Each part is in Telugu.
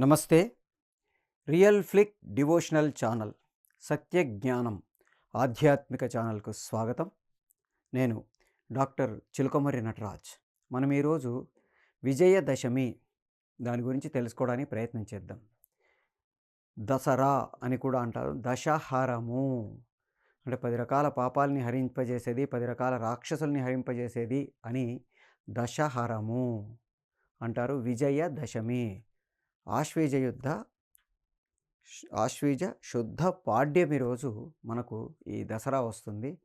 నమస్తే. రియల్ ఫ్లిక్ డివోషనల్ ఛానల్ సత్య జ్ఞానం ఆధ్యాత్మిక ఛానల్కు స్వాగతం. నేను డాక్టర్ చిలుకమర్రి నటరాజ్. మనం ఈరోజు విజయదశమి దాని గురించి తెలుసుకోవడానికి ప్రయత్నం చేద్దాం. దసరా అని కూడా అంటారు. దశహరము అంటే పది రకాల పాపాలని హరింపజేసేది పది రకాల రాక్షసుల్ని హరింపజేసేది అని దశహరము అంటారు. విజయదశమి ఆశ్వీజ యుద్ధ శ్- ఆశ్వీజ శుద్ధ పాడ్యమి రోజు మనకు ఈ దసరా వస్తుంది.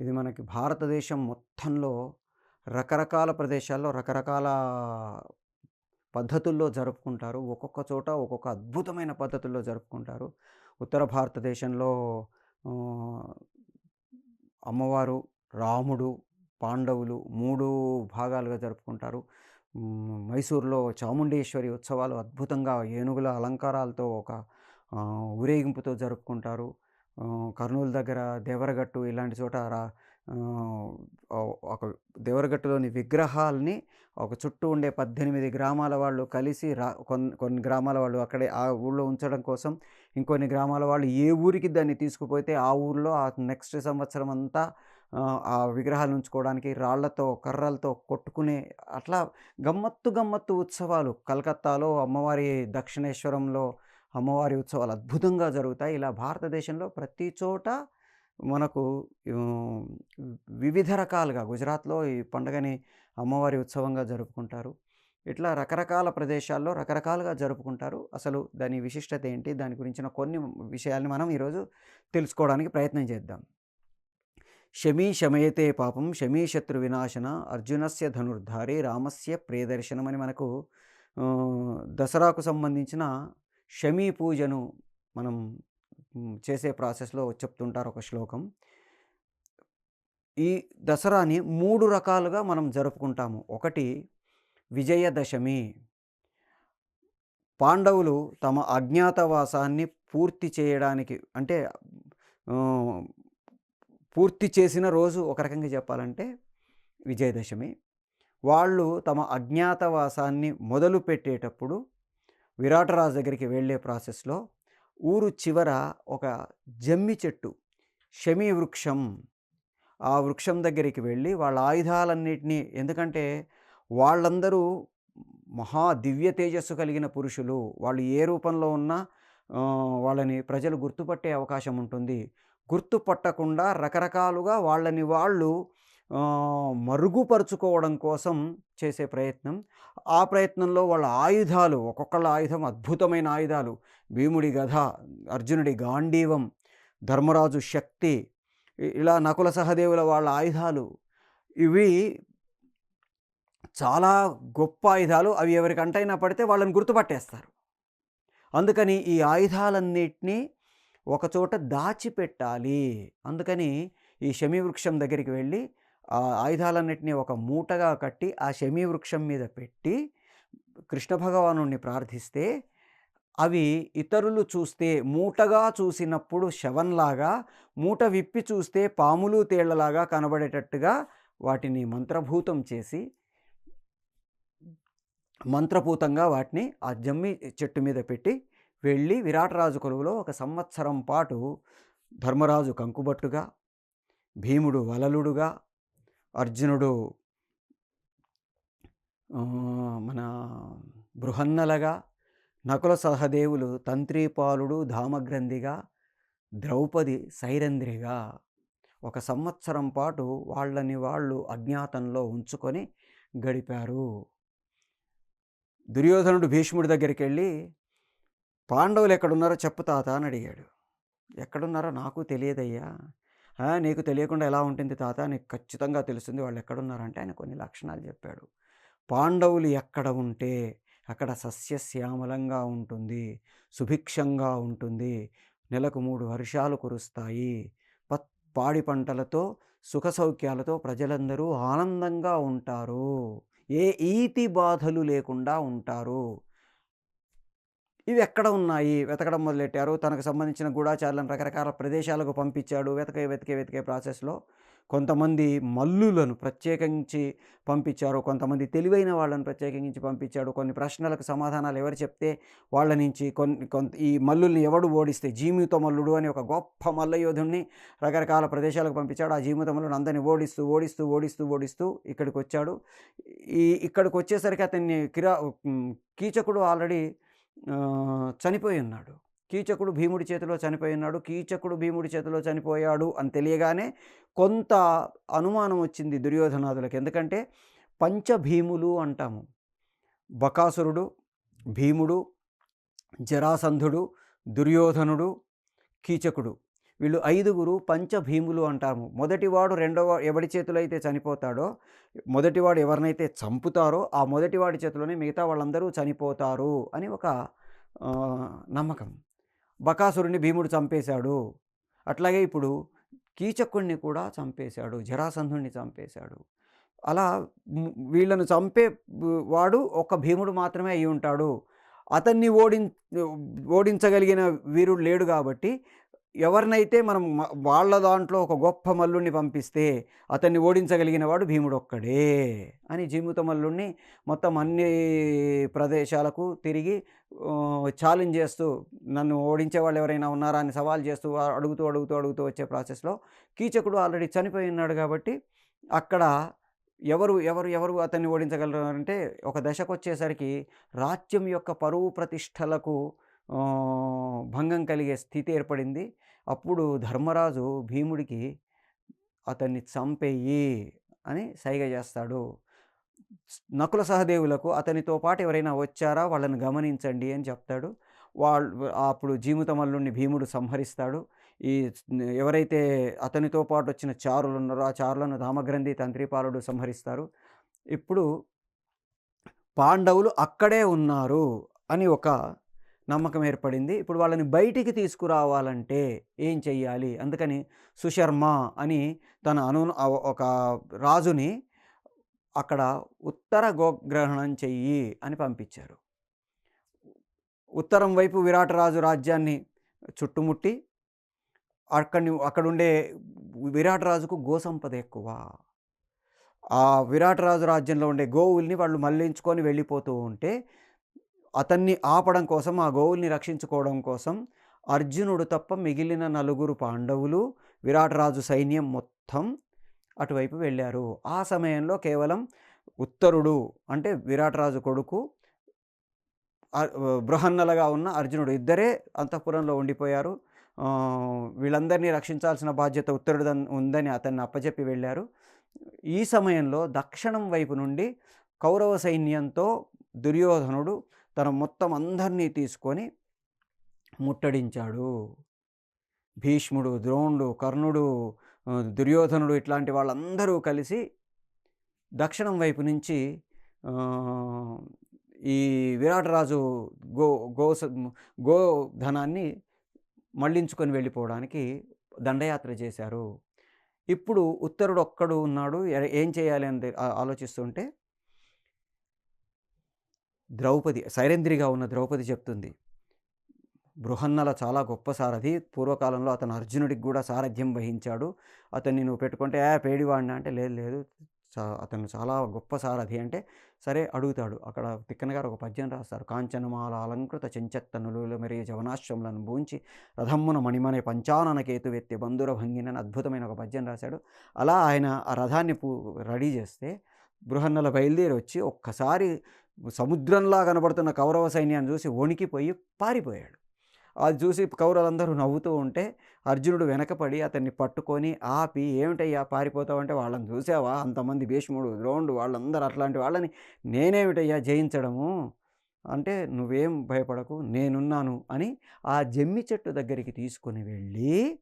ఇది మనకి భారతదేశం మొత్తంలో రకరకాల ప్రదేశాల్లో రకరకాల పద్ధతుల్లో జరుపుకుంటారు. ఒక్కొక్క చోట ఒక్కొక్క అద్భుతమైన పద్ధతుల్లో జరుపుకుంటారు. ఉత్తర భారతదేశంలో అమ్మవారు రాముడు పాండవులు మూడు భాగాలుగా జరుపుకుంటారు. మైసూర్లో చాముండేశ్వరి ఉత్సవాలు అద్భుతంగా ఏనుగుల అలంకారాలతో ఒక ఊరేగింపుతో జరుపుకుంటారు. కర్నూలు దగ్గర దేవరగట్టు ఇలాంటి చోట రా- ఒక దేవరగట్టులోని విగ్రహాల్ని ఒక చుట్టూ ఉండే పద్దెనిమిది గ్రామాల వాళ్ళు కలిసి రా కొన్ని కొన్ని గ్రామాల వాళ్ళు అక్కడే ఆ ఊళ్ళో ఉంచడం కోసం ఇంకొన్ని గ్రామాల వాళ్ళు ఏ ఊరికి దాన్ని తీసుకుపోతే ఆ ఊర్లో ఆ నెక్స్ట్ సంవత్సరం అంతా ఆ, విగ్రహాలు ఉంచుకోవడానికి రాళ్ళతో కర్రలతో కొట్టుకునే అట్లా గమ్మత్తు గమ్మత్తు ఉత్సవాలు. కలకత్తాలో అమ్మవారి దక్షిణేశ్వరంలో అమ్మవారి ఉత్సవాలు అద్భుతంగా జరుగుతాయి. ఇలా భారతదేశంలో ప్రతి చోట మనకు వివిధ రకాలుగా గుజరాత్లో ఈ పండుగని అమ్మవారి ఉత్సవంగా జరుపుకుంటారు. ఇట్లా రకరకాల ప్రదేశాల్లో రకరకాలుగా జరుపుకుంటారు. అసలు దాని విశిష్టత ఏంటి? దాని గురించిన కొన్ని విషయాల్ని మనం ఈరోజు తెలుసుకోవడానికి ప్రయత్నం చేద్దాం. శమీ శమయతే పాపం శమీ శత్రు వినాశన అర్జునస్య ధనుర్ధారి రామస్య ప్రియదర్శనం అని మనకు దసరాకు సంబంధించిన శమీ పూజను మనం చేసే ప్రాసెస్లో చెప్తుంటారు ఒక శ్లోకం. ఈ దసరాని మూడు రకాలుగా మనం జరుపుకుంటాము. ఒకటి విజయదశమి. పాండవులు తమ అజ్ఞాతవాసాన్ని పూర్తి చేయడానికి అంటే పూర్తి చేసిన రోజు ఒక రకంగా చెప్పాలంటే విజయదశమి. వాళ్ళు తమ అజ్ఞాతవాసాన్ని మొదలు పెట్టేటప్పుడు విరాటరాజు దగ్గరికి వెళ్ళే ప్రాసెస్లో ఊరు చివర ఒక జమ్మి చెట్టు శమీ వృక్షం ఆ వృక్షం దగ్గరికి వెళ్ళి వాళ్ళ ఆయుధాలన్నిటినీ ఎందుకంటే వాళ్ళందరూ మహా దివ్య తేజస్సు కలిగిన పురుషులు. వాళ్ళు ఏ రూపంలో ఉన్నా వాళ్ళని ప్రజలు గుర్తుపట్టే అవకాశం ఉంటుంది. గుర్తుపట్టకుండా రకరకాలుగా వాళ్ళని వాళ్ళు మరుగుపరుచుకోవడం కోసం చేసే ప్రయత్నం. ఆ ప్రయత్నంలో వాళ్ళ ఆయుధాలు ఒక్కొక్కళ్ళ ఆయుధం అద్భుతమైన ఆయుధాలు. భీముడి గధ అర్జునుడి గాంధీవం ధర్మరాజు శక్తి ఇలా నకుల సహదేవుల వాళ్ళ ఆయుధాలు. ఇవి చాలా గొప్ప ఆయుధాలు. అవి ఎవరికంటైనా పడితే వాళ్ళని గుర్తుపట్టేస్తారు. అందుకని ఈ ఆయుధాలన్నిటినీ ఒకచోట దాచిపెట్టాలి. అందుకని ఈ శమీ వృక్షం దగ్గరికి వెళ్ళి ఆ ఆయుధాలన్నింటినీ ఒక మూటగా కట్టి ఆ శమీ వృక్షం మీద పెట్టి కృష్ణ భగవానుణ్ణి ప్రార్థిస్తే అవి ఇతరులు చూస్తే మూటగా చూసినప్పుడు శవంలాగా మూట విప్పి చూస్తే పాములు తేళ్ళలాగా కనబడేటట్టుగా వాటిని మంత్రభూతం చేసి మంత్రపూతంగా వాటిని ఆ జమ్మి చెట్టు మీద పెట్టి వెళ్ళి విరాటరాజు కొలువులో ఒక సంవత్సరం పాటు ధర్మరాజు కంకుబట్టుగా భీముడు వలలుడుగా అర్జునుడు మన బృహన్నలగా నకుల సహదేవులు తంత్రీపాలుడు ధామగ్రంథిగా ద్రౌపది సైరంధ్రిగా ఒక సంవత్సరం పాటు వాళ్ళని వాళ్ళు అజ్ఞాతంలో ఉంచుకొని గడిపారు. దుర్యోధనుడు భీష్ముడి దగ్గరికి వెళ్ళి పాండవులు ఎక్కడున్నారో చెప్పు తాత అని అడిగాడు. ఎక్కడున్నారో నాకు తెలియదయ్యా. నీకు తెలియకుండా ఎలా ఉంటుంది తాత? నీకు ఖచ్చితంగా తెలుస్తుంది వాళ్ళు ఎక్కడున్నారంటే ఆయన కొన్ని లక్షణాలు చెప్పాడు. పాండవులు ఎక్కడ ఉంటే అక్కడ సస్యశ్యామలంగా ఉంటుంది సుభిక్షంగా ఉంటుంది నెలకు మూడు వర్షాలు కురుస్తాయి పత్ పాడి పంటలతో సుఖ సౌఖ్యాలతో ప్రజలందరూ ఆనందంగా ఉంటారు. ఏ ఈతి బాధలు లేకుండా ఉంటారు. ఇవి ఎక్కడ ఉన్నాయి? వెతకడం మొదలెట్టారు? తనకు సంబంధించిన గూఢాచారులను రకరకాల ప్రదేశాలకు పంపించాడు. వెతకే వెతికే వెతికే ప్రాసెస్లో కొంతమంది మల్లులను ప్రత్యేకించి పంపించారు. కొంతమంది తెలివైన వాళ్ళని ప్రత్యేకించి పంపించాడు. కొన్ని ప్రశ్నలకు సమాధానాలు ఎవరు చెప్తే వాళ్ళ నుంచి కొన్ని కొంత ఈ మల్లుల్ని ఎవడు ఓడిస్తే జీమిత మల్లుడు అని ఒక గొప్ప మల్లయోధుడిని రకరకాల ప్రదేశాలకు పంపించాడు. ఆ జీమిత మల్లుడు అందరిని ఓడిస్తూ ఓడిస్తూ ఓడిస్తూ ఓడిస్తూ ఇక్కడికి వచ్చాడు ఈ ఇక్కడికి వచ్చేసరికి అతన్ని కిరా కీచకుడు ఆల్రెడీ చనిపోయి ఉన్నాడు. కీచకుడు భీముడి చేతిలో చనిపోయి ఉన్నాడు. కీచకుడు భీముడి చేతిలో చనిపోయాడు అని తెలియగానే కొంత అనుమానం వచ్చింది దుర్యోధనాదులకు. ఎందుకంటే పంచభీములు అంటాము. బకాసురుడు భీముడు జరాసంధుడు దుర్యోధనుడు కీచకుడు. వీళ్ళు ఐదుగురు పంచభీములు అంటాము. మొదటివాడు రెండవ ఎవడి చేతిలో అయితే చనిపోతాడో మొదటివాడు ఎవరినైతే చంపుతారో ఆ మొదటివాడి చేతిలోనే మిగతా వాళ్ళందరూ చనిపోతారు అని ఒక నమ్మకం. బకాసురుని భీముడు చంపేశాడు. అట్లాగే ఇప్పుడు కీచకుణ్ణి కూడా చంపేశాడు జరాసంధుణ్ణి చంపేశాడు. అలా వీళ్ళను చంపే వాడు ఒక భీముడు మాత్రమే అయి ఉంటాడు. అతన్ని ఓడిం ఓడించగలిగిన వీరుడు లేడు కాబట్టి ఎవరినైతే మనం వాళ్ళ దాంట్లో ఒక గొప్ప మల్లుణ్ణి పంపిస్తే అతన్ని ఓడించగలిగిన వాడు భీముడు ఒక్కడే అని జీముత మల్లుణ్ణి మొత్తం అన్ని ప్రదేశాలకు తిరిగి ఛాలెంజ్ చేస్తూ నన్ను ఓడించే వాళ్ళు ఎవరైనా ఉన్నారా అని సవాల్ చేస్తూ అడుగుతూ అడుగుతూ అడుగుతూ వచ్చే ప్రాసెస్లో కీచకుడు ఆల్రెడీ చనిపోయి ఉన్నాడు కాబట్టి అక్కడ ఎవరు ఎవరు ఎవరు అతన్ని ఓడించగలరు అంటే ఒక దశకు వచ్చేసరికి రాజ్యం యొక్క పరువు ప్రతిష్టలకు భంగం కలిగే స్థితి ఏర్పడింది. అప్పుడు ధర్మరాజు భీముడికి అతన్ని చంపేయి అని సైగ చేస్తాడు. నకుల సహదేవులకు అతనితో పాటు ఎవరైనా వచ్చారా? వాళ్ళని గమనించండి అని చెప్తాడు. వాళ్ళు అప్పుడు జీముతమల్లుణ్ణి భీముడు సంహరిస్తాడు. ఈ ఎవరైతే అతనితో పాటు వచ్చిన చారులు ఉన్నారో ఆ చారులను రామగ్రంథి తంత్రిపాలుడు సంహరిస్తారు. ఇప్పుడు పాండవులు అక్కడే ఉన్నారు అని ఒక నమ్మకం ఏర్పడింది. ఇప్పుడు వాళ్ళని బయటికి తీసుకురావాలంటే ఏం చెయ్యాలి? అందుకని సుశర్మ అని తన అను ఒక రాజుని అక్కడ ఉత్తర గోగ్రహణం చెయ్యి అని పంపించారు. ఉత్తరం వైపు విరాటరాజు రాజ్యాన్ని చుట్టుముట్టి అక్కడి అక్కడుండే విరాటరాజుకు గోసంపద ఎక్కువ. ఆ విరాటరాజు రాజ్యంలో ఉండే గోవుల్ని వాళ్ళు మళ్ళించుకొని వెళ్ళిపోతూ ఉంటే అతన్ని ఆపడం కోసం ఆ గోవుల్ని రక్షించుకోవడం కోసం అర్జునుడు తప్ప మిగిలిన నలుగురు పాండవులు విరాటరాజు సైన్యం మొత్తం అటువైపు వెళ్ళారు. ఆ సమయంలో కేవలం ఉత్తరుడు అంటే విరాటరాజు కొడుకు బృహన్నలగా ఉన్న అర్జునుడు ఇద్దరే అంతఃపురంలో ఉండిపోయారు. వీళ్ళందరినీ రక్షించాల్సిన బాధ్యత ఉత్తరుడు ఉందని అతన్ని అప్పచెప్పి వెళ్ళారు. ఈ సమయంలో దక్షిణం వైపు నుండి కౌరవ సైన్యంతో దుర్యోధనుడు తన మొత్తం అందరినీ తీసుకొని ముట్టడించాడు. భీష్ముడు ద్రోణుడు కర్ణుడు దుర్యోధనుడు ఇట్లాంటి వాళ్ళందరూ కలిసి దక్షిణం వైపు నుంచి ఈ విరాటరాజు గో గో గోధనాన్ని మళ్ళించుకొని వెళ్ళిపోవడానికి దండయాత్ర చేశారు. ఇప్పుడు ఉత్తరుడు ఒక్కడు ఉన్నాడు ఏం చేయాలి అని ఆలోచిస్తుంటే ద్రౌపది సైరేంద్రిగా ఉన్న ద్రౌపది చెప్తుంది. బృహన్నల చాలా గొప్ప సారథి. పూర్వకాలంలో అతను అర్జునుడికి కూడా సారథ్యం వహించాడు. అతన్ని నువ్వు పెట్టుకుంటే ఏ పేడివాడినా? అంటే లేదు లేదు. అతను చాలా గొప్ప సారథి. అంటే సరే అడుగుతాడు. అక్కడ తిక్కన గారు ఒక పద్యం రాస్తారు. కాంచనమాల అలంకృత చెంచత్తనులు మరియు జవనాశ్రములను బూంచి రథమ్మున మణిమనే పంచానన కేతువెత్తి బంధుర భంగిన అద్భుతమైన ఒక పద్యం రాశాడు. అలా ఆయన ఆ రథాన్ని పూ రెడీ చేస్తే బృహన్నల బయలుదేరి వచ్చి ఒక్కసారి సముద్రంలా కనబడుతున్న కౌరవ సైన్యాన్ని చూసి వణికిపోయి పారిపోయాడు. అది చూసి కౌరవులందరూ నవ్వుతూ ఉంటే అర్జునుడు వెనకపడి అతన్ని పట్టుకొని ఆపి ఏమిటయ్యా పారిపోతావంటే వాళ్ళని చూసావా? అంతమంది భీష్ముడు ద్రోణుడు వాళ్ళందరూ అట్లాంటి వాళ్ళని నేనేమిటయ్యా జయించడము? అంటే నువ్వేం భయపడకు నేనున్నాను అని ఆ జమ్మి చెట్టు దగ్గరికి తీసుకొని వెళ్ళి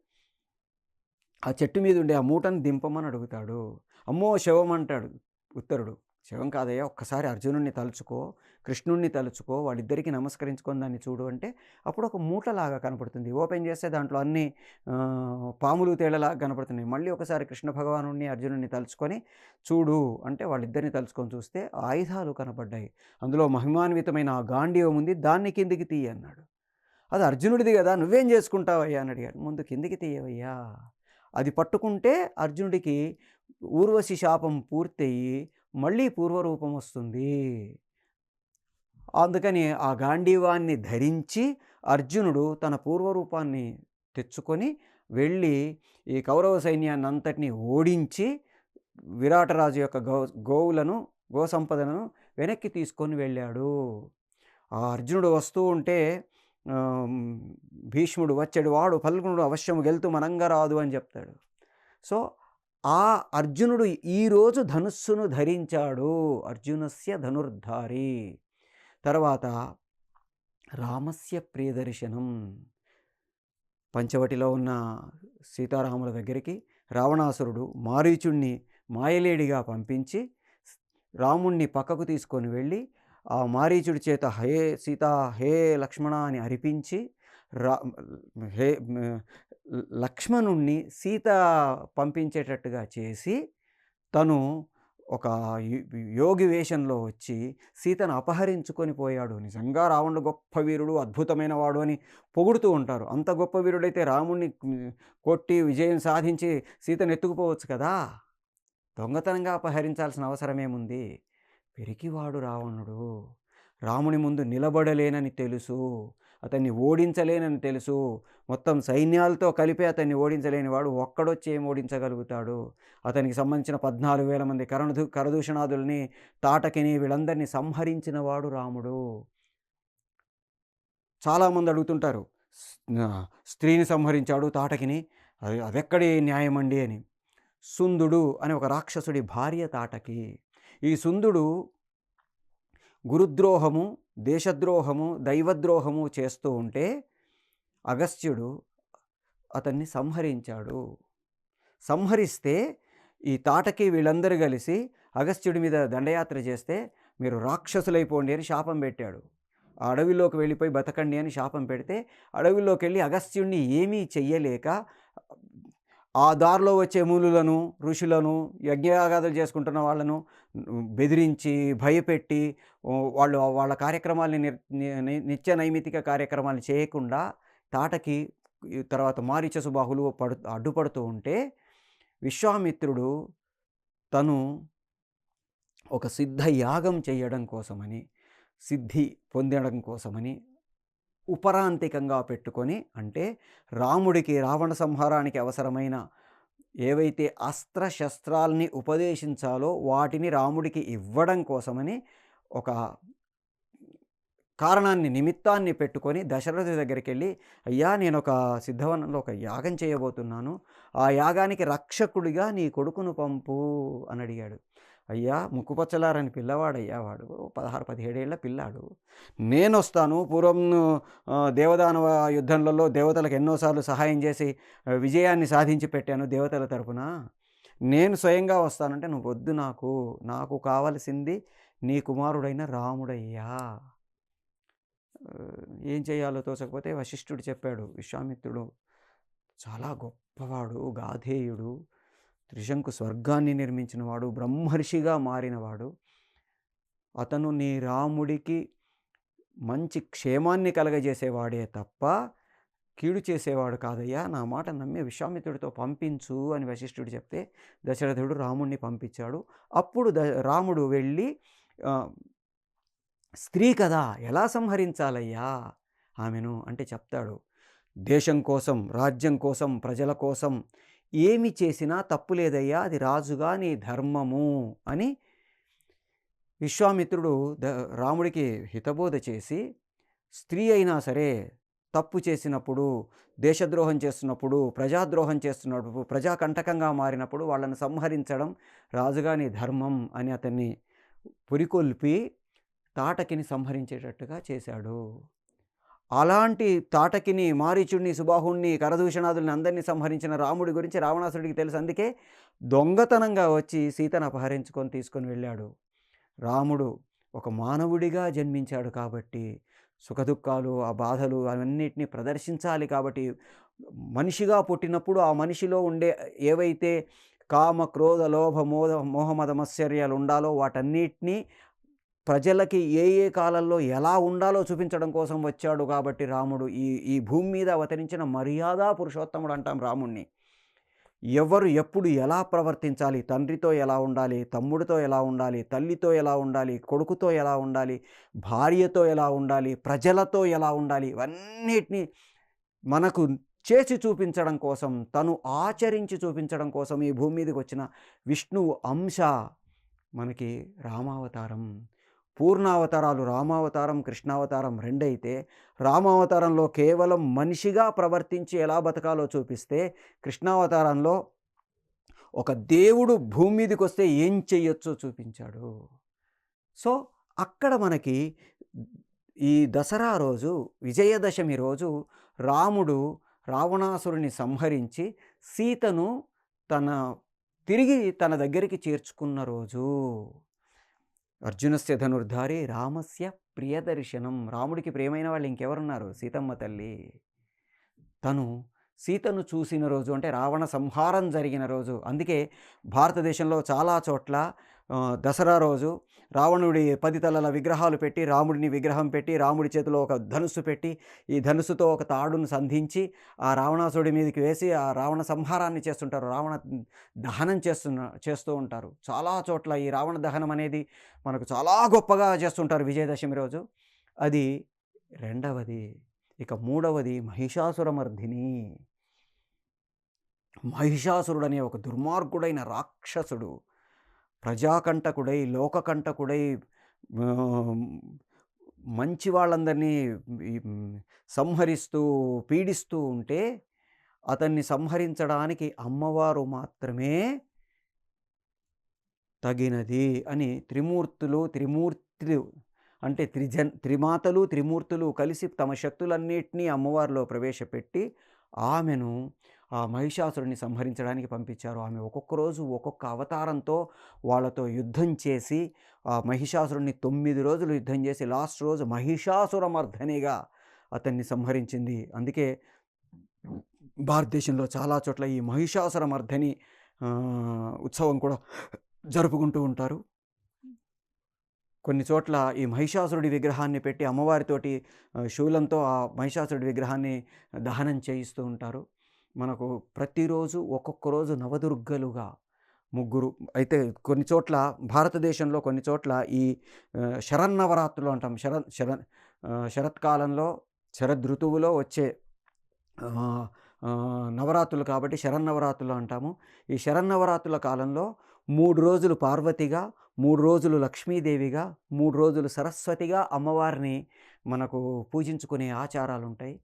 ఆ చెట్టు మీద ఉండే ఆ మూటను దింపమని అడుగుతాడు. అమ్మో శవం అంటాడు ఉత్తరుడు శివం కాదయ్యా ఒక్కసారి అర్జునుడిని తలుచుకో కృష్ణుణ్ణి తలుచుకో వాళ్ళిద్దరికీ నమస్కరించుకొని దాన్ని చూడు అంటే అప్పుడు ఒక మూటలాగా కనపడుతుంది. ఓపెన్ చేస్తే దాంట్లో అన్ని పాములు తేళ్ళలాగా కనపడుతున్నాయి. మళ్ళీ ఒకసారి కృష్ణ భగవానుడిని అర్జునుడిని తలుచుకొని చూడు అంటే వాళ్ళిద్దరిని తలుచుకొని చూస్తే ఆయుధాలు కనపడ్డాయి. అందులో మహిమాన్వితమైన ఆ గాంధీవం ఉంది దాన్ని కిందికి తీయి అన్నాడు. అది అర్జునుడిది కదా నువ్వేం చేసుకుంటావయ్యా అని అడిగాడు. ముందు కిందికి తీయవయ్యా. అది పట్టుకుంటే అర్జునుడికి ఊర్వశి శాపం పూర్తయి మళ్ళీ పూర్వరూపం వస్తుంది. అందుకని ఆ గాంధీవాన్ని ధరించి అర్జునుడు తన పూర్వరూపాన్ని తెచ్చుకొని వెళ్ళి ఈ కౌరవ సైన్యాన్ని అంతటిని ఓడించి విరాటరాజు యొక్క గో గోవులను గో సంపదను వెనక్కి తీసుకొని వెళ్ళాడు. ఆ అర్జునుడు వస్తూ ఉంటే భీష్ముడు వచ్చాడు వాడు పల్గునుడు అవశ్యము గెలుతూ మనంగా రాదు అని చెప్తాడు. సో ఆ అర్జునుడు ఈరోజు ధనుస్సును ధరించాడు. అర్జునస్య ధనుర్ధారి. తర్వాత రామస్య ప్రియదర్శనం. పంచవటిలో ఉన్న సీతారాముల దగ్గరికి రావణాసురుడు మారీచుణ్ణి మాయలేడిగా పంపించి రాముణ్ణి పక్కకు తీసుకొని వెళ్ళి ఆ మారీచుడి చేత హే సీత హే లక్ష్మణ అని అరిపించి రా హే లక్ష్మణుణ్ణి సీత పంపించేటట్టుగా చేసి తను ఒక యోగి వేషంలో వచ్చి సీతను అపహరించుకొని పోయాడు. నిజంగా రావణుడు గొప్ప వీరుడు అద్భుతమైన వాడు అని పొగుడుతూ ఉంటారు. అంత గొప్ప వీరుడైతే రాముణ్ణి కొట్టి విజయం సాధించి సీతను ఎత్తుకుపోవచ్చు కదా! దొంగతనంగా అపహరించాల్సిన అవసరం ఏముంది? పెరికివాడు రావణుడు. రాముని ముందు నిలబడలేనని తెలుసు. అతన్ని ఓడించలేనని తెలుసు. మొత్తం సైన్యాలతో కలిపి అతన్ని ఓడించలేని వాడు ఒక్కడొచ్చి ఏం ఓడించగలుగుతాడు? అతనికి సంబంధించిన పద్నాలుగు వేల మంది కరణదు కరదూషణాదుల్ని తాటకిని వీళ్ళందరినీ సంహరించిన వాడు రాముడు. చాలామంది అడుగుతుంటారు స్త్రీని సంహరించాడు తాటకిని అది అదెక్కడి న్యాయం అండి అని. సుందుడు అనే ఒక రాక్షసుడి భార్య తాటకి. ఈ సుందుడు గురుద్రోహము దేశద్రోహము దైవద్రోహము చేస్తూ ఉంటే అగస్త్యుడు అతన్ని సంహరించాడు. సంహరిస్తే ఈ తాటకి వీళ్ళందరూ కలిసి అగస్త్యుడి మీద దండయాత్ర చేస్తే మీరు రాక్షసులైపోండి అని శాపం పెట్టాడు. ఆ అడవిలోకి వెళ్ళిపోయి బతకండి అని శాపం పెడితే అడవిలోకి వెళ్ళి అగస్త్యుడిని ఏమీ చెయ్యలేక ఆ దారిలో వచ్చే మూలులను ఋషులను యజ్ఞయాగాదులు చేసుకుంటున్న వాళ్ళను బెదిరించి భయపెట్టి వాళ్ళు వాళ్ళ కార్యక్రమాల్ని నిర్- నిత్య నైమితిక కార్యక్రమాలు చేయకుండా తాటకి తర్వాత మారీచ సుబాహులు పడు అడ్డుపడుతూ ఉంటే విశ్వామిత్రుడు తను ఒక సిద్ధ యాగం చేయడం కోసమని సిద్ధి పొందడం కోసమని ఉపరాంతికంగా పెట్టుకొని అంటే రాముడికి రావణ సంహారానికి అవసరమైన ఏవైతే అస్త్ర శస్త్రాల్ని ఉపదేశించాలో వాటిని రాముడికి ఇవ్వడం కోసమని ఒక కారణాన్ని నిమిత్తాన్ని పెట్టుకొని దశరథుడి దగ్గరికి వెళ్ళి అయ్యా నేను ఒక సిద్ధవనంలో ఒక యాగం చేయబోతున్నాను. ఆ యాగానికి రక్షకుడిగా నీ కొడుకును పంపు అని అడిగాడు. అయ్యా! ముక్కుపచ్చలారని పిల్లవాడయ్యా వాడు. పదహారు పదిహేడేళ్ళ పిల్లాడు. నేను వస్తాను పూర్వం దేవదానవ యుద్ధంలో దేవతలకు ఎన్నోసార్లు సహాయం చేసి విజయాన్ని సాధించి పెట్టాను దేవతల తరపున. నేను స్వయంగా వస్తానంటే నువ్వు వద్దు నాకు. నాకు కావలసింది నీ కుమారుడైన రాముడయ్యా. ఏం చేయాలో తోచకపోతే వశిష్ఠుడు చెప్పాడు. విశ్వామిత్రుడు చాలా గొప్పవాడు గాధేయుడు. త్రిశంకు స్వర్గాన్ని నిర్మించినవాడు బ్రహ్మర్షిగా మారినవాడు అతను నీ రాముడికి మంచి క్షేమాన్ని కలగజేసేవాడే తప్ప కీడు చేసేవాడు కాదయ్యా. నా మాట నమ్మి విశ్వామిత్రుడితో పంపించు అని వశిష్ఠుడు చెప్తే దశరథుడు రాముడిని పంపించాడు. అప్పుడు ద రాముడు వెళ్ళి స్త్రీ కదా ఎలా సంహరించాలయ్యా? ఆమెను అంటే చెప్తాడు. దేశం కోసం రాజ్యం కోసం ప్రజల కోసం ఏమి చేసినా తప్పు లేదయ్యా అది రాజుగా నీ ధర్మము అని విశ్వామిత్రుడు ద రాముడికి హితబోధ చేసి స్త్రీ అయినా సరే తప్పు చేసినప్పుడు దేశద్రోహం చేస్తున్నప్పుడు ప్రజాద్రోహం చేస్తున్నప్పుడు ప్రజాకంటకంగా మారినప్పుడు వాళ్ళని సంహరించడం రాజుగా నీ ధర్మం అని అతన్ని పురికొల్పి తాటకిని సంహరించేటట్టుగా చేశాడు. అలాంటి తాటకిని మారీచుడిని సుబాహుణ్ణి కరదూషణాదుల్ని అందరినీ సంహరించిన రాముడి గురించి రావణాసుడికి తెలుసు. అందుకే దొంగతనంగా వచ్చి సీతను అపహరించుకొని తీసుకొని వెళ్ళాడు. రాముడు ఒక మానవుడిగా జన్మించాడు కాబట్టి సుఖదుఖాలు ఆ బాధలు అవన్నిటిని ప్రదర్శించాలి కాబట్టి మనిషిగా పుట్టినప్పుడు ఆ మనిషిలో ఉండే ఏవైతే కామ క్రోధ లోభ మోద మోహమద మత్సర్యాలు ఉండాలో వాటన్నిటినీ ప్రజలకి ఏ ఏ కాలంలో ఎలా ఉండాలో చూపించడం కోసం వచ్చాడు కాబట్టి రాముడు ఈ ఈ భూమి మీద అవతరించిన మర్యాద పురుషోత్తముడు అంటాం రాముణ్ణి. ఎవరు ఎప్పుడు ఎలా ప్రవర్తించాలి? తండ్రితో ఎలా ఉండాలి? తమ్ముడితో ఎలా ఉండాలి? తల్లితో ఎలా ఉండాలి? కొడుకుతో ఎలా ఉండాలి? భార్యతో ఎలా ఉండాలి? ప్రజలతో ఎలా ఉండాలి? ఇవన్నిటినీ మనకు చేసి చూపించడం కోసం తను ఆచరించి చూపించడం కోసం ఈ భూమి మీదకి వచ్చిన విష్ణువు అంశ మనకి రామావతారం పూర్ణావతారాలు రామావతారం కృష్ణావతారం రెండైతే రామావతారంలో కేవలం మనిషిగా ప్రవర్తించి ఎలా బతకాలో చూపిస్తే కృష్ణావతారంలో ఒక దేవుడు భూమి మీదకి వస్తే ఏం చెయ్యొచ్చో చూపించాడు. సో అక్కడ మనకి ఈ దసరా రోజు విజయదశమి రోజు రాముడు రావణాసురుని సంహరించి సీతను తన తిరిగి తన దగ్గరికి చేర్చుకున్న రోజు. అర్జునస్య ధనుర్ధారి రామస్య ప్రియదర్శనం. రాముడికి ప్రియమైన వాళ్ళు ఇంకెవరున్నారు? సీతమ్మ తల్లి. తను సీతను చూసిన రోజు అంటే రావణ సంహారం జరిగిన రోజు. అందుకే భారతదేశంలో చాలా చోట్ల దసరా రోజు రావణుడి పది తలల విగ్రహాలు పెట్టి రాముడిని విగ్రహం పెట్టి రాముడి చేతిలో ఒక ధనుస్సు పెట్టి ఈ ధనుసుతో ఒక తాడును సంధించి ఆ రావణాసుడి మీదకి వేసి ఆ రావణ సంహారాన్ని చేస్తుంటారు. రావణ దహనం చేస్తున్న చేస్తూ ఉంటారు. చాలా చోట్ల ఈ రావణ దహనం అనేది మనకు చాలా గొప్పగా చేస్తుంటారు విజయదశమి రోజు. అది రెండవది ఇక మూడవది మహిషాసురమర్ధిని మహిషాసురుడు అనే ఒక దుర్మార్గుడైన రాక్షసుడు. ప్రజాకంటకుడై లోకకంటకుడై మంచి వాళ్ళందరినీ సంహరిస్తూ పీడిస్తూ ఉంటే అతన్ని సంహరించడానికి అమ్మవారు మాత్రమే తగినది అని త్రిమూర్తులు త్రిమూర్తులు అంటే త్రిజన్ త్రిమాతలు త్రిమూర్తులు కలిసి తమ శక్తులన్నింటినీ అమ్మవారిలో ప్రవేశపెట్టి ఆమెను ఆ మహిషాసురుని సంహరించడానికి పంపించారు. ఆమె ఒక్కొక్క రోజు ఒక్కొక్క అవతారంతో వాళ్ళతో యుద్ధం చేసి ఆ మహిషాసురుణ్ణి తొమ్మిది రోజులు యుద్ధం చేసి లాస్ట్ రోజు మహిషాసురమర్ధనిగా అతన్ని సంహరించింది. అందుకే భారతదేశంలో చాలా చోట్ల ఈ మహిషాసురమర్ధని ఉత్సవం కూడా జరుపుకుంటూ ఉంటారు. కొన్ని చోట్ల ఈ మహిషాసురుడి విగ్రహాన్ని పెట్టి అమ్మవారితోటి శూలంతో ఆ మహిషాసురుడి విగ్రహాన్ని దహనం చేయిస్తూ ఉంటారు. మనకు ప్రతిరోజు ఒక్కొక్క రోజు నవదుర్గలుగా ముగ్గురు అయితే కొన్ని చోట్ల భారతదేశంలో కొన్ని చోట్ల ఈ శరన్నవరాత్రులు అంటాం. శర శర శరత్కాలంలో శరదృతువులో వచ్చే నవరాత్రులు కాబట్టి శరన్నవరాత్రులు అంటాము. ఈ శరన్నవరాత్రుల కాలంలో మూడు రోజులు పార్వతిగా మూడు రోజులు లక్ష్మీదేవిగా మూడు రోజులు సరస్వతిగా అమ్మవారిని మనకు పూజించుకునే ఆచారాలు ఉంటాయి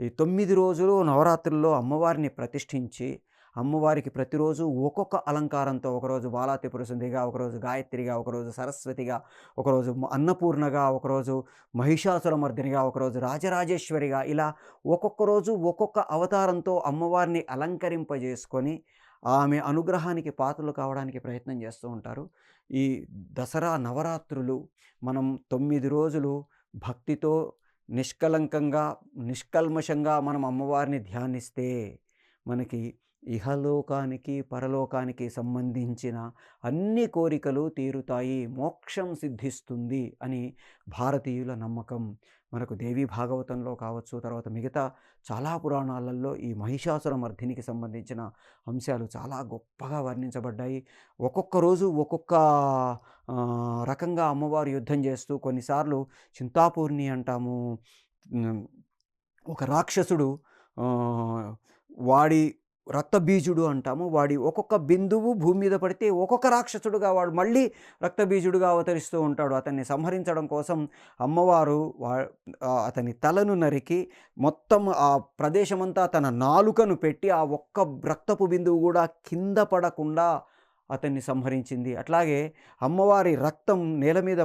ఈ తొమ్మిది రోజులు నవరాత్రుల్లో అమ్మవారిని ప్రతిష్ఠించి అమ్మవారికి ప్రతిరోజు ఒక్కొక్క అలంకారంతో ఒకరోజు బాలాత్రిపుర సుందరిగా ఒకరోజు గాయత్రిగా ఒకరోజు సరస్వతిగా ఒకరోజు అన్నపూర్ణగా ఒకరోజు మహిషాసురమర్దినిగా ఒకరోజు రాజరాజేశ్వరిగా ఇలా ఒక్కొక్క రోజు ఒక్కొక్క అవతారంతో అమ్మవారిని అలంకరింపజేసుకొని ఆమె అనుగ్రహానికి పాత్రలు కావడానికి ప్రయత్నం చేస్తూ ఉంటారు. ఈ దసరా నవరాత్రులు మనం తొమ్మిది రోజులు భక్తితో నిష్కలంకంగా నిష్కల్మషంగా మనం అమ్మవారిని ధ్యానిస్తే మనకి ఇహలోకానికి పరలోకానికి సంబంధించిన అన్ని కోరికలు తీరుతాయి మోక్షం సిద్ధిస్తుంది అని భారతీయుల నమ్మకం. మనకు దేవీ భాగవతంలో కావచ్చు తర్వాత మిగతా చాలా పురాణాలలో ఈ మహిషాసుర మర్ధినికి సంబంధించిన అంశాలు చాలా గొప్పగా వర్ణించబడ్డాయి. ఒక్కొక్క రోజు ఒక్కొక్క రకంగా అమ్మవారు యుద్ధం చేస్తూ కొన్నిసార్లు చింతాపూర్ణి అంటాము. ఒక రాక్షసుడు వాడి రక్తబీజుడు అంటాము. వాడి ఒక్కొక్క బిందువు భూమి మీద పడితే ఒక్కొక్క రాక్షసుడుగా వాడు మళ్ళీ రక్తబీజుడుగా అవతరిస్తూ ఉంటాడు. అతన్ని సంహరించడం కోసం అమ్మవారు వా అతని తలను నరికి మొత్తం ఆ ప్రదేశమంతా తన నాలుకను పెట్టి ఆ ఒక్క రక్తపు బిందువు కూడా కింద పడకుండా అతన్ని సంహరించింది. అట్లాగే అమ్మవారి రక్తం నేల మీద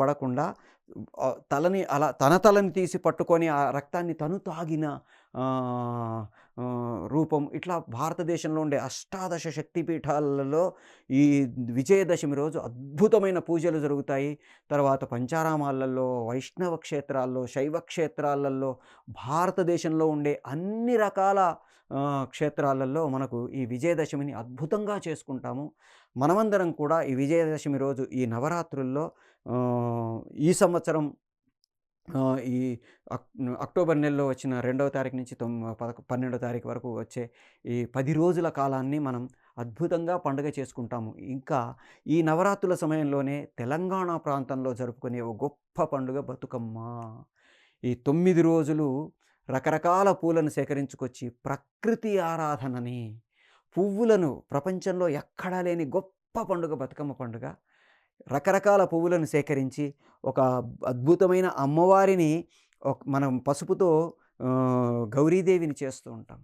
పడకుండా తలని అలా తన తలని తీసి పట్టుకొని ఆ రక్తాన్ని తను తాగిన రూపం ఇట్లా భారతదేశంలో ఉండే అష్టాదశ శక్తిపీఠాలలో ఈ విజయదశమి రోజు అద్భుతమైన పూజలు జరుగుతాయి. తర్వాత పంచారామాలలో, వైష్ణవ క్షేత్రాల్లో, శైవ క్షేత్రాలలో భారతదేశంలో ఉండే అన్ని రకాల క్షేత్రాలలో మనకు ఈ విజయదశమిని అద్భుతంగా చేసుకుంటాము. మనమందరం కూడా ఈ విజయదశమి రోజు ఈ నవరాత్రుల్లో ఈ సంవత్సరం ఈ అక్ అక్టోబర్ నెలలో వచ్చిన రెండవ తారీఖు నుంచి తొమ్మి పదకొ 12 తారీఖు వరకు వచ్చే ఈ పది రోజుల కాలాన్ని మనం అద్భుతంగా పండుగ చేసుకుంటాము. ఇంకా ఈ నవరాత్రుల సమయంలోనే తెలంగాణ ప్రాంతంలో జరుపుకునే ఓ గొప్ప పండుగ బతుకమ్మ. ఈ తొమ్మిది రోజులు రకరకాల పూలను సేకరించుకొచ్చి ప్రకృతి ఆరాధనని, పువ్వులను ప్రపంచంలో ఎక్కడా లేని గొప్ప పండుగ బతుకమ్మ పండుగ. రకరకాల పువ్వులను సేకరించి ఒక అద్భుతమైన అమ్మవారిని మనం పసుపుతో గౌరీదేవిని చేస్తూ ఉంటాం.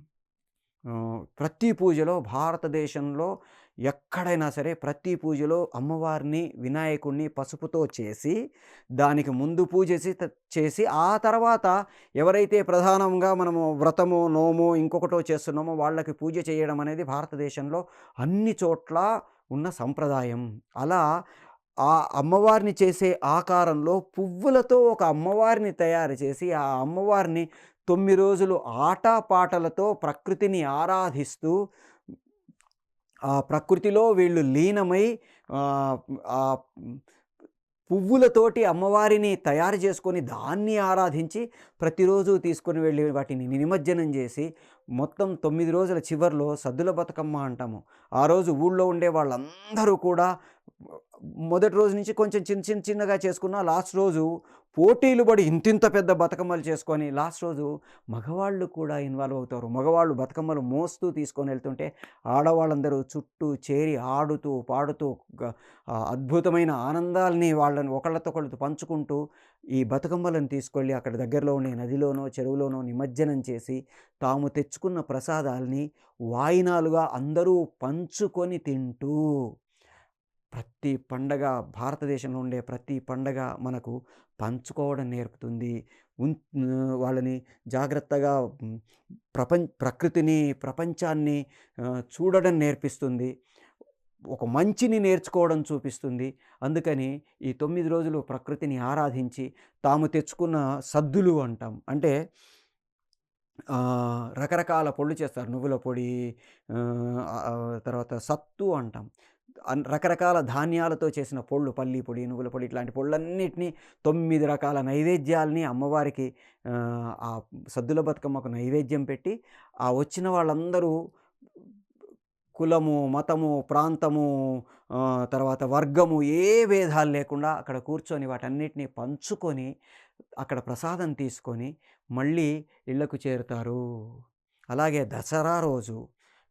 ప్రతి పూజలో భారతదేశంలో ఎక్కడైనా సరే ప్రతి పూజలో అమ్మవారిని, వినాయకుడిని పసుపుతో చేసి, దానికి ముందు పూజేసి చేసి ఆ తర్వాత ఎవరైతే ప్రధానంగా మనము వ్రతమో, నోమో ఇంకొకటో చేస్తున్నామో వాళ్ళకి పూజ చేయడం అనేది భారతదేశంలో అన్ని చోట్ల ఉన్న సంప్రదాయం. అలా ఆ అమ్మవారిని చేసే ఆకారంలో పువ్వులతో ఒక అమ్మవారిని తయారు చేసి, ఆ అమ్మవారిని తొమ్మిది రోజులు ఆటపాటలతో ప్రకృతిని ఆరాధిస్తూ ఆ ప్రకృతిలో వీళ్ళు లీనమై ఆ పువ్వులతోటి అమ్మవారిని తయారు చేసుకొని దాన్ని ఆరాధించి ప్రతిరోజు తీసుకొని వెళ్ళి వాటిని నిమజ్జనం చేసి మొత్తం తొమ్మిది రోజుల చివర్లో సద్దుల బతుకమ్మ అంటాము. ఆ రోజు ఊళ్ళో ఉండే వాళ్ళందరూ కూడా మొదటి రోజు నుంచి కొంచెం చిన్న చిన్న చిన్నగా చేసుకున్న లాస్ట్ రోజు పోటీలు పడి ఇంతింత పెద్ద బతుకమ్మలు చేసుకొని లాస్ట్ రోజు మగవాళ్ళు కూడా ఇన్వాల్వ్ అవుతారు. మగవాళ్ళు బతుకమ్మలు మోస్తూ తీసుకొని వెళ్తుంటే ఆడవాళ్ళందరూ చుట్టూ చేరి ఆడుతూ, పాడుతూ అద్భుతమైన ఆనందాల్ని వాళ్ళని ఒకళ్ళతో ఒకళ్ళతో పంచుకుంటూ ఈ బతుకమ్మలను తీసుకెళ్ళి అక్కడ దగ్గరలో ఉండే నదిలోనో, చెరువులోనో నిమజ్జనం చేసి తాము తెచ్చుకున్న ప్రసాదాల్ని వాయినాలుగా అందరూ పంచుకొని తింటూ ప్రతి పండగ భారతదేశంలో ఉండే ప్రతి పండగ మనకు పంచుకోవడం నేర్పుతుంది. వాళ్ళని జాగ్రత్తగా ప్రపంచ ప్రకృతిని, ప్రపంచాన్ని చూడడం నేర్పిస్తుంది. ఒక మంచిని నేర్చుకోవడం చూపిస్తుంది. అందుకని ఈ తొమ్మిది రోజులు ప్రకృతిని ఆరాధించి తాము తెచ్చుకున్న సద్దులు అంటాం. అంటే రకరకాల పొడులు చేస్తారు. నువ్వుల పొడి తర్వాత సత్తు అంటాం. రకరకాల ధాన్యాలతో చేసిన పొళ్ళు పల్లి పొడి, నువ్వుల పొడి ఇట్లాంటి పొళ్ళన్నింటినీ తొమ్మిది రకాల నైవేద్యాలని అమ్మవారికి ఆ సద్దుల బతుకమ్మకు నైవేద్యం పెట్టి, ఆ వచ్చిన వాళ్ళందరూ కులము, మతము, ప్రాంతము తర్వాత వర్గము ఏ భేదాలు లేకుండా అక్కడ కూర్చొని వాటన్నిటిని పంచుకొని, అక్కడ ప్రసాదం తీసుకొని మళ్ళీ ఇళ్ళకు చేరుతారు. అలాగే దసరా రోజు,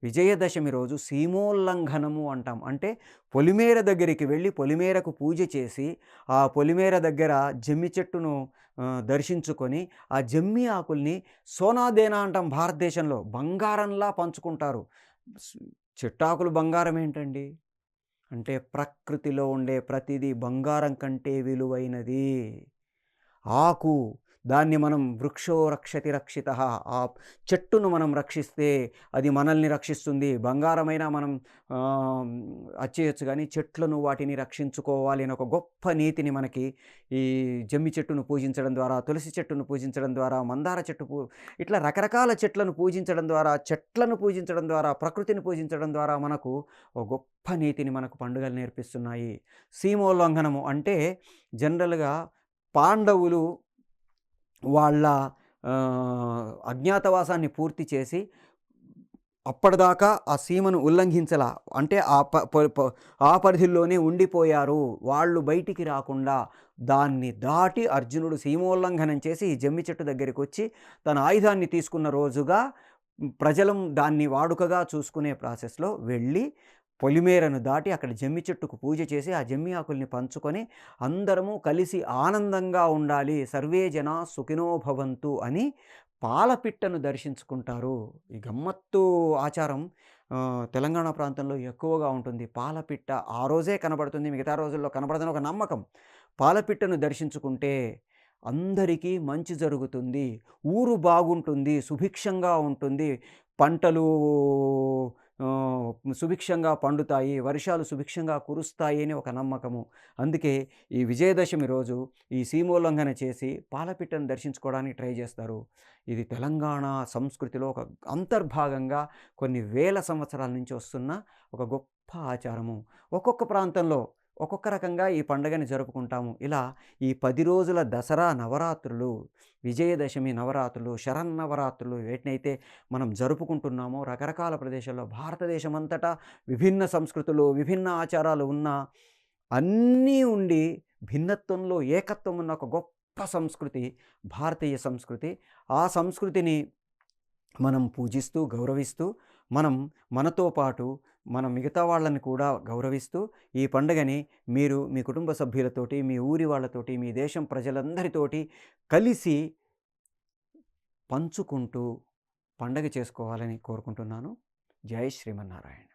విజయదశమి రోజు సీమోల్లంఘనము అంటాం. అంటే పొలిమేర దగ్గరికి వెళ్ళి పొలిమేరకు పూజ చేసి, ఆ పొలిమేర దగ్గర జమ్మి చెట్టును దర్శించుకొని, ఆ జమ్మి ఆకుల్ని సోనాదేనా అంటాం భారతదేశంలో. బంగారంలా పంచుకుంటారు. చెట్టాకులు బంగారం ఏంటండి? అంటే ప్రకృతిలో ఉండే ప్రతిదీ బంగారం కంటే విలువైనది. ఆకు దాన్ని మనం వృక్షో రక్షతి రక్షిత ఆ చెట్టును మనం రక్షిస్తే అది మనల్ని రక్షిస్తుంది. బంగారమైనా మనం అచ్చేయచ్చు కానీ చెట్లను వాటిని రక్షించుకోవాలి అని ఒక గొప్ప నీతిని మనకి ఈ జమ్మి చెట్టును పూజించడం ద్వారా, తులసి చెట్టును పూజించడం ద్వారా, మందార చెట్టు పూ ఇట్లా రకరకాల చెట్లను పూజించడం ద్వారా, చెట్లను పూజించడం ద్వారా, ప్రకృతిని పూజించడం ద్వారా మనకు ఒక గొప్ప నీతిని మనకు పండుగలు నేర్పిస్తున్నాయి. సీమోల్లంఘనము అంటే జనరల్‌గా పాండవులు వాళ్ళ అజ్ఞాతవాసాన్ని పూర్తి చేసి అప్పటిదాకా ఆ సీమను ఉల్లంఘించలా. అంటే ఆ ప ఆ పరిధిలోనే ఉండిపోయారు. వాళ్ళు బయటికి రాకుండా దాన్ని దాటి అర్జునుడు సీమోల్లంఘనం చేసి ఈ జమ్మి చెట్టు దగ్గరికి వచ్చి తన ఆయుధాన్ని తీసుకున్న రోజుగా ప్రజలం దాన్ని వాడుకగా చూసుకునే ప్రాసెస్‌లో వెళ్ళి పొలిమేరను దాటి అక్కడ జమ్మి చెట్టుకు పూజ చేసి ఆ జమ్మి ఆకుల్ని పంచుకొని అందరము కలిసి ఆనందంగా ఉండాలి. సర్వే జన సుఖినో భవంతు అని పాలపిట్టను దర్శించుకుంటారు. ఈ గమ్మత్తు ఆచారం తెలంగాణ ప్రాంతంలో ఎక్కువగా ఉంటుంది. పాలపిట్ట ఆ రోజే కనబడుతుంది. మిగతా రోజుల్లో కనబడదని ఒక నమ్మకం. పాలపిట్టను దర్శించుకుంటే అందరికీ మంచి జరుగుతుంది. ఊరు బాగుంటుంది. సుభిక్షంగా ఉంటుంది. పంటలు సుభిక్షంగా పండుతాయి వర్షాలు సుభిక్షంగా కురుస్తాయి అని ఒక నమ్మకము. అందుకే ఈ విజయదశమి రోజు ఈ సీమోల్లంఘన చేసి పాలపిట్టను దర్శించుకోవడానికి ట్రై చేస్తారు. ఇది తెలంగాణ సంస్కృతిలో ఒక అంతర్భాగంగా కొన్ని వేల సంవత్సరాల నుంచి వస్తున్న ఒక గొప్ప ఆచారము. ఒక్కొక్క ప్రాంతంలో ఒక్కొక్క రకంగా ఈ పండుగని జరుపుకుంటాము. ఇలా ఈ పది రోజుల దసరా నవరాత్రులు విజయదశమి నవరాత్రులు శరన్నవరాత్రులు వేటినైతే మనం జరుపుకుంటున్నామో. రకరకాల ప్రదేశాల్లో భారతదేశం అంతటా విభిన్న సంస్కృతులు విభిన్న ఆచారాలు ఉన్న అన్నీ ఉండి భిన్నత్వంలో ఏకత్వం ఉన్న ఒక గొప్ప సంస్కృతి భారతీయ సంస్కృతి. ఆ సంస్కృతిని మనం పూజిస్తూ గౌరవిస్తూ మనం మనతో పాటు మన మిగతా వాళ్ళని కూడా గౌరవిస్తూ ఈ పండుగని మీరు మీ కుటుంబ సభ్యులతోటి మీ ఊరి వాళ్ళతోటి మీ దేశం ప్రజలందరితోటి కలిసి పంచుకుంటూ పండగ చేసుకోవాలని కోరుకుంటున్నాను. జై శ్రీమన్నారాయణ.